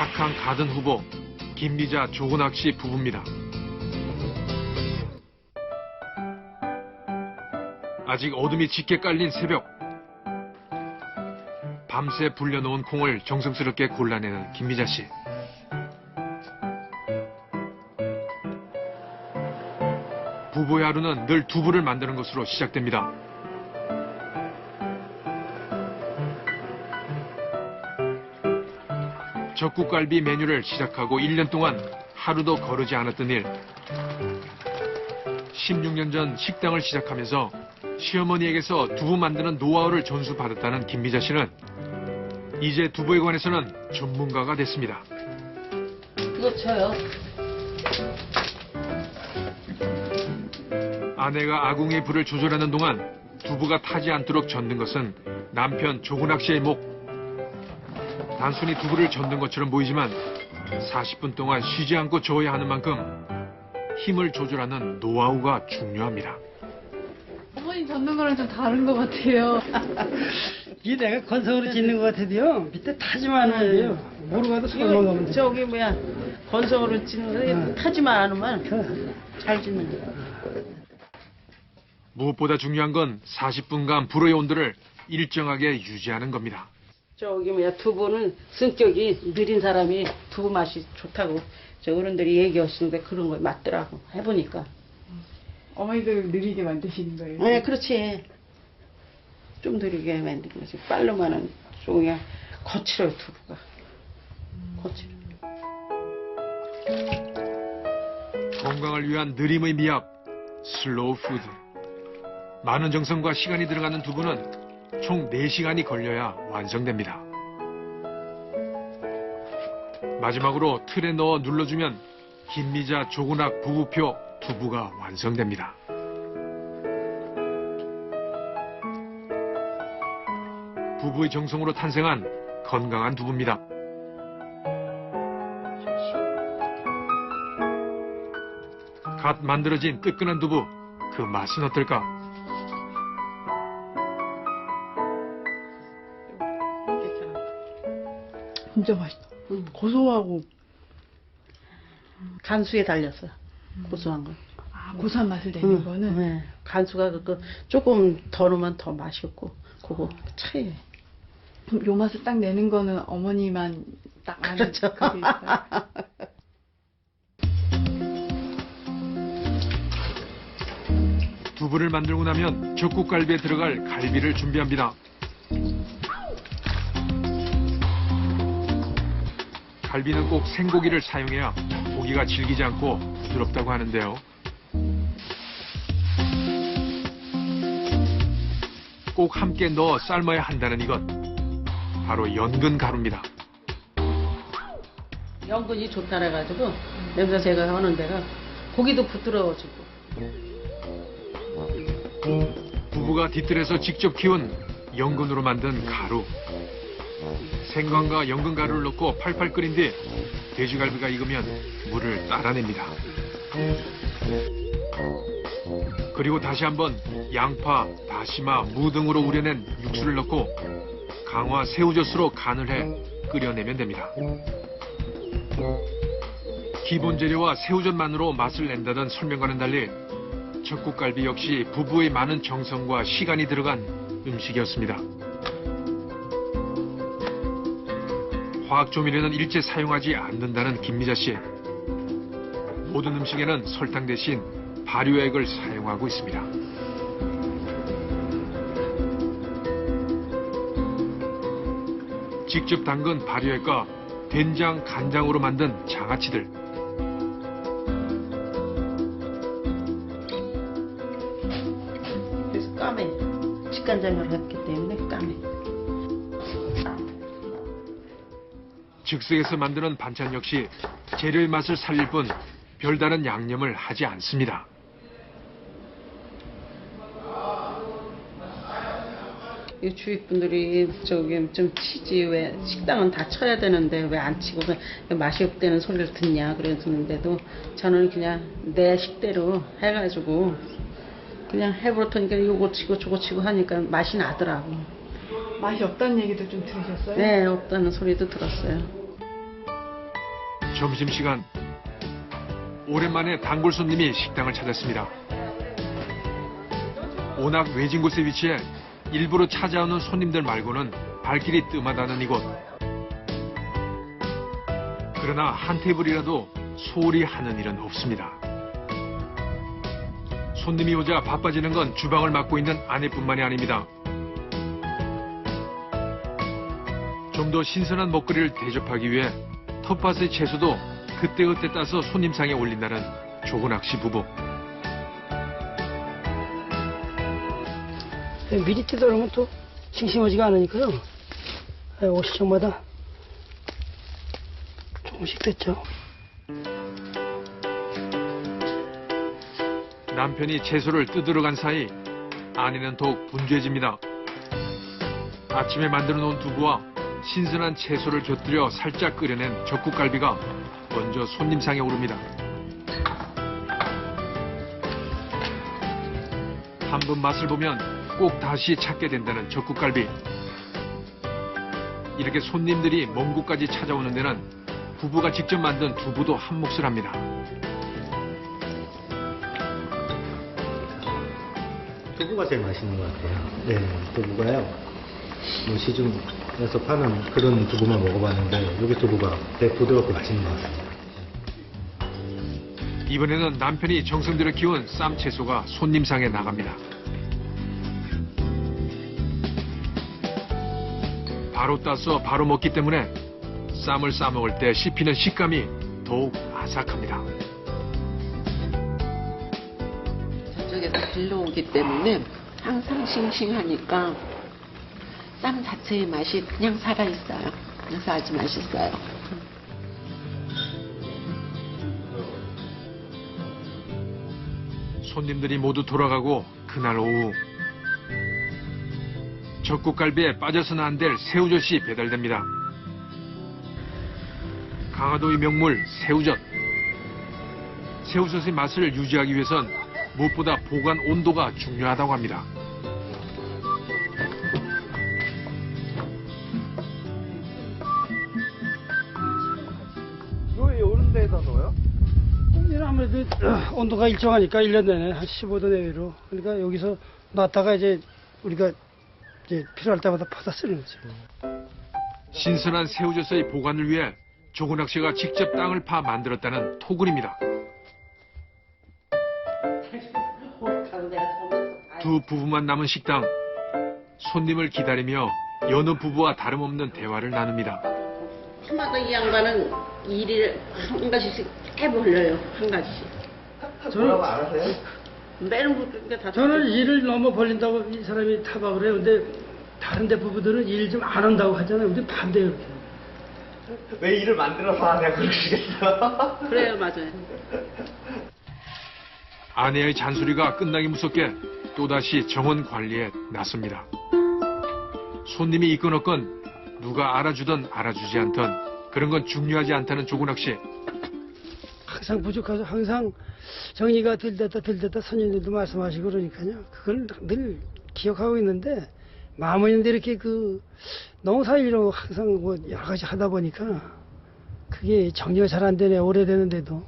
착한 가든 후보 김미자 조근학 씨 부부입니다. 아직 어둠이 짙게 깔린 새벽. 밤새 불려놓은 콩을 정성스럽게 골라내는 김미자 씨. 부부의 하루는 늘 두부를 만드는 것으로 시작됩니다. 적국갈비 메뉴를 시작하고 1년 동안 하루도 거르지 않았던 일. 16년 전 식당을 시작하면서 시어머니에게서 두부 만드는 노하우를 전수받았다는 김미자 씨는 이제 두부에 관해서는 전문가가 됐습니다. 그거 쳐요. 아내가 아궁이의 불을 조절하는 동안 두부가 타지 않도록 젓는 것은 남편 조근학 씨의 목. 단순히 두부를 젓는 것처럼 보이지만 40분 동안 쉬지 않고 저어야 하는 만큼 힘을 조절하는 노하우가 중요합니다. 어머니 젓는 거랑 좀 다른 것 같아요. 이 내가 건성으로 짓는 것 같아도요 밑에 타지만 해요 모르고 가도 손만 가면 돼 저기 뭐야 건성으로 찍는 거 타지만 않으면 그, 잘 찍는 거야. 무엇보다 중요한 건 40분간 불의 온도를 일정하게 유지하는 겁니다. 저기 뭐야 두부는 성격이 느린 사람이 두부 맛이 좋다고 저 어른들이 얘기하시는데 그런 거 맞더라고 해보니까. 어머니도 느리게 만드시는 거예요. 네, 그렇지. 좀 느리게 만든 거지. 좀 그냥 거칠어요 두부가. 거칠어. 건강을 위한 느림의 미학, 슬로우 푸드. 많은 정성과 시간이 들어가는 두부는 총 4시간이 걸려야 완성됩니다. 마지막으로 틀에 넣어 눌러주면 김미자 조근학 부부표 두부가 완성됩니다. 부부의 정성으로 탄생한 건강한 두부입니다. 갓 만들어진 뜨끈한 두부, 그 맛은 어떨까? 진짜 맛있다. 고소하고 간수에 달렸어. 고소한 거. 아, 고소한 맛을 내는 응, 거는 네. 간수가 그거 조금 더 넣으면 더 맛있고 그거 차이에. 그럼 요 맛을 딱 내는 거는 어머니만 딱 아는 그렇죠. 그게 있어요. 두부를 만들고 나면 적국갈비에 들어갈 갈비를 준비합니다. 갈비는 꼭 생고기를 사용해야 고기가 질기지 않고 부드럽다고 하는데요. 꼭 함께 넣어 삶아야 한다는 이것. 바로 연근 가루입니다. 연근이 좋다 그래가지고 냄새 제가 하는 데가 고기도 부드러워지고. 부부가 뒤뜰에서 직접 키운 연근으로 만든 가루. 생강과 연근 가루를 넣고 팔팔 끓인 뒤 돼지갈비가 익으면 물을 따라냅니다. 그리고 다시 한번 양파, 다시마, 무 등으로 우려낸 육수를 넣고 강화 새우젓으로 간을 해 끓여내면 됩니다. 기본 재료와 새우젓만으로 맛을 낸다던 설명과는 달리 적국갈비 역시 부부의 많은 정성과 시간이 들어간 음식이었습니다. 화학 조미료는 일체 사용하지 않는다는 김미자 씨. 모든 음식에는 설탕 대신 발효액을 사용하고 있습니다. 직접 담근 발효액과 된장, 간장으로 만든 장아찌들. 직간장을 했기 즉석에서 만드는 반찬 역시 재료의 맛을 살릴 뿐 별다른 양념을 하지 않습니다. 이 주위 분들이 저기 좀 치지 왜 식당은 다 쳐야 되는데 왜 안 치고 맛이 없다는 소리를 듣냐 그랬는데도 저는 그냥 내 식대로 해가지고 그냥 해버렸더니까 요거 치고 저거 치고 하니까 맛이 나더라고. 맛이 없다는 얘기도 좀 들으셨어요? 네 없다는 소리도 들었어요. 점심시간 오랜만에 단골 손님이 식당을 찾았습니다. 워낙 외진 곳에 위치해 일부러 찾아오는 손님들 말고는 발길이 뜸하다는 이곳. 그러나 한 테이블이라도 소홀히 하는 일은 없습니다. 손님이 오자 바빠지는 건 주방을 맡고 있는 아내뿐만이 아닙니다. 좀 더 신선한 먹거리를 대접하기 위해 텃밭의 채소도 그때그때 따서 손님상에 올린다는 조근학 씨 부부. 미리 뜯어놓으면 또 싱싱하지가 않으니까요. 예, 오시청마다 조금씩 됐죠. 남편이 채소를 뜯으러 간 사이 아내는 더욱 분주해집니다. 아침에 만들어 놓은 두부와 신선한 채소를 곁들여 살짝 끓여낸 적국갈비가 먼저 손님상에 오릅니다. 한 번 맛을 보면 꼭 다시 찾게 된다는 적국갈비. 이렇게 손님들이 먼 곳까지 찾아오는 데는 부부가 직접 만든 두부도 한 몫을 합니다. 두부가 제일 맛있는 것 같아요. 네, 두부가요. 뭐 시중 에서 파는 그런 두부만 먹어봤는데 여기 두부가 되게 부드럽고 맛있는 것 같습니다. 이번에는 남편이 정성 들여 키운 쌈 채소가 손님상에 나갑니다. 바로 따서 바로 먹기 때문에 쌈을 싸 먹을 때 씹히는 식감이 더욱 아삭합니다. 저쪽에서 길러오기 때문에 항상 싱싱하니까 쌈 자체의 맛이 그냥 살아있어요. 그래서 아주 맛있어요. 손님들이 모두 돌아가고 그날 오후 적국갈비에 빠져서는 안 될 새우젓이 배달됩니다. 강화도의 명물 새우젓. 새우젓의 맛을 유지하기 위해선 무엇보다 보관 온도가 중요하다고 합니다. 아무래도 온도가 일정하니까 1년 내내 한 15도 내외로. 그러니까 여기서 놨다가 이제 우리가 이제 필요할 때마다 퍼다 쓰는 거죠. 신선한 새우젓의 보관을 위해 조근학 씨가 직접 땅을 파 만들었다는 토굴입니다. 두 부부만 남은 식당. 손님을 기다리며 여느 부부와 다름없는 대화를 나눕니다. 해마다 이 양반은 일을 한 가지씩 해보려요. 한 가지씩. 저는, 매는 그러니까 다 저는 일을 너무 벌린다고 이 사람이 타박을 해요. 근데 다른 데 부부들은 일 좀 안 한다고 하잖아요. 근데 반대예요. 이렇게. 왜 일을 만들어서 하냐 그러시겠어요? 그래요, 맞아요. 아내의 잔소리가 끝나기 무섭게 또다시 정원 관리에 나섭니다. 손님이 있건 없건 누가 알아주든 알아주지 않던 그런 건 중요하지 않다는 조근학 씨. 항상 부족하죠. 항상 정리가 들됐다 들됐다 손님들도 말씀하시고 그러니까요. 그걸 늘 기억하고 있는데 마음인데 이렇게 그 농사일로 항상 뭐 여러 가지 하다 보니까 그게 정리가 잘 안 되네 오래되는데도